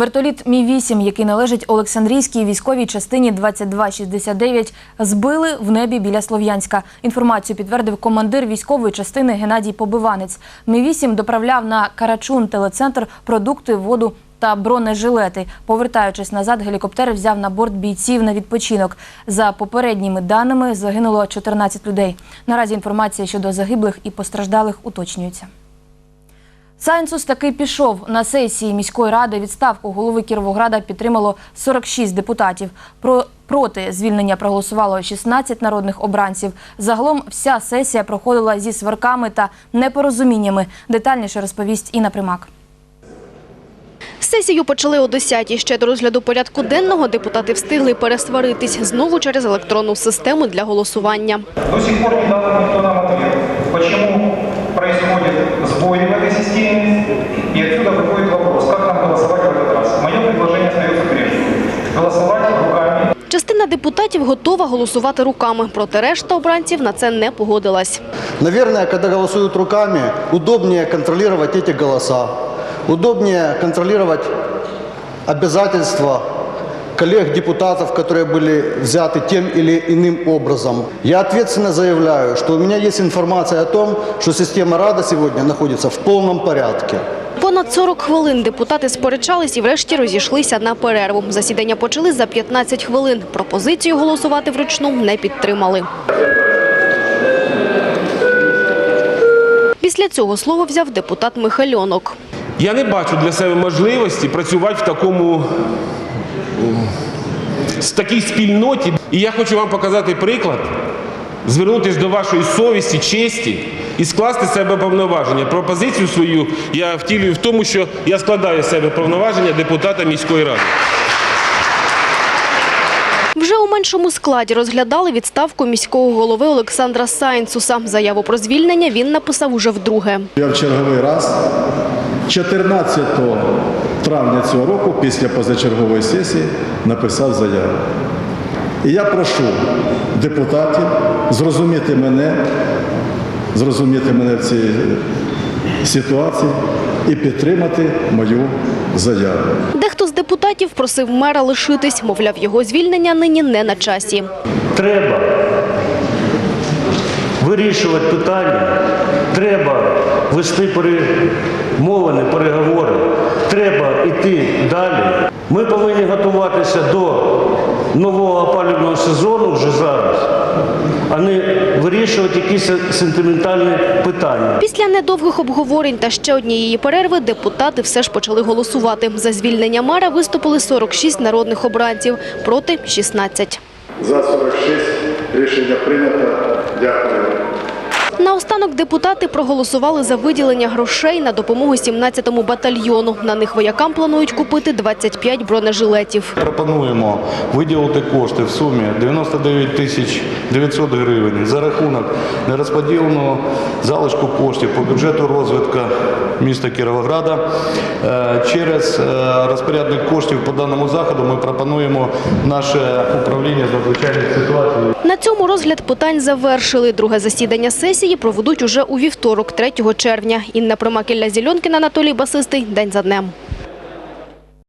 Вертоліт Мі-8, який належить Олександрійській військовій частині 2269, збили в небі біля Слов'янська. Інформацію підтвердив командир військової частини Геннадій Побиванець. Мі-8 доправляв на Карачун телецентр продукти, воду та бронежилети. Повертаючись назад, гелікоптер взяв на борт бійців на відпочинок. За попередніми даними загинуло 14 людей. Наразі інформація щодо загиблих і постраждалих уточнюється. Сайнсус таки пішов на сесії міської ради. Відставку голови Кіровограда підтримало 46 депутатів. Про проти звільнення проголосувало 16 народних обранців. Загалом вся сесія проходила зі сварками та непорозуміннями. Детальніше розповість Інна Примак. Сесію почали о 10-й. Ще до розгляду порядку денного депутати встигли пересваритись знову через електронну систему для голосування. До сих пор не дал никто нам ответ, почему происходит сбой Частина депутатів готова голосувати руками, проте решта обранців на це не погодилась. Наверное, когда голосуют руками, удобнее контролировать эти голоса, удобнее контролировать обязательства коллег-депутатов, которые были взяты тем или иным образом. Я ответственно заявляю, что у меня есть информация о том, что система Рада сегодня находится в полном порядке. Понад 40 хвилин депутати сперечались і врешті розійшлися на перерву. Засідання почали за 15 хвилин. Пропозицію голосувати вручну не підтримали. Після цього слово взяв депутат Михальонок. Я не бачу для себе можливості працювати в такому в такій спільноті. І я хочу вам показати приклад, звернутися до вашої совісті, честі і скласти з себе повноваження. Пропозицію свою я втілюю в тому, що я складаю з себе повноваження депутата міської ради. Вже у меншому складі розглядали відставку міського голови Олександра Сайнцуса. Заяву про звільнення він написав уже вдруге. Я в черговий раз 14 травня цього року, після позачергової сесії, написав заяву. І я прошу депутатів зрозуміти мене, зрозуміти мене в цій ситуації і підтримати мою заяву. Дехто з депутатів просив мера лишитись, мовляв, його звільнення нині не на часі. Треба вирішувати питання, треба вести перемовини, переговори, треба йти далі. Ми повинні готуватися до нового опалювального сезону вже зараз, а не вирішувати якісь сентиментальні питання. Після недовгих обговорень та ще однієї перерви депутати все ж почали голосувати. За звільнення мера виступили 46 народних обранців, проти – 16. За 46 рішення прийнято. Дякую. Наостанок депутати проголосували за виділення грошей на допомогу 17-му батальйону. На них воякам планують купити 25 бронежилетів. Пропонуємо виділити кошти в сумі 99 тисяч 900 гривень за рахунок нерозподіленого залишку коштів по бюджету розвитку міста Кіровограда. Е, Через е, розпорядник коштів по даному заходу ми пропонуємо наше управління з надзвичайних ситуацій На цьому розгляд питань завершили. Друге засідання сесії проведуть уже у вівторок, 3 червня. Інна Промакілля Зільонкіна, Анатолій Басистий. День за днем.